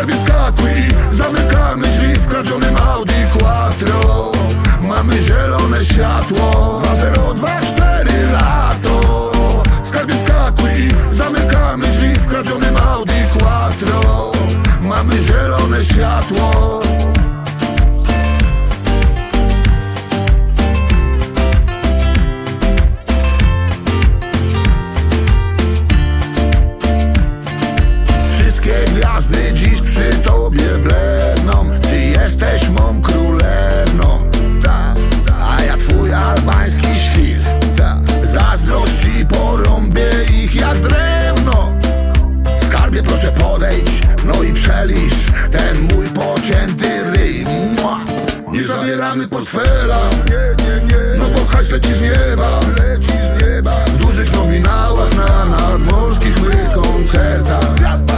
Skarbie skakuj, zamykamy drzwi w kradzionym Audi Quattro. Mamy zielone światło. 2024 lato. Skarbie skakuj, zamykamy drzwi w kradzionym Audi Quattro. Mamy zielone światło gwiazdy dziś przy tobie bledną. Ty jesteś mą królewną. A ja twój albański świr. Zazdrości porąbię ich jak drewno. Skarbie proszę podejdź, no i przelisz Ten mój pocięty ryj Mua. Nie zabieramy portfela. No bo hajs Leci z nieba. W dużych nominałach na nadmorskich my koncertach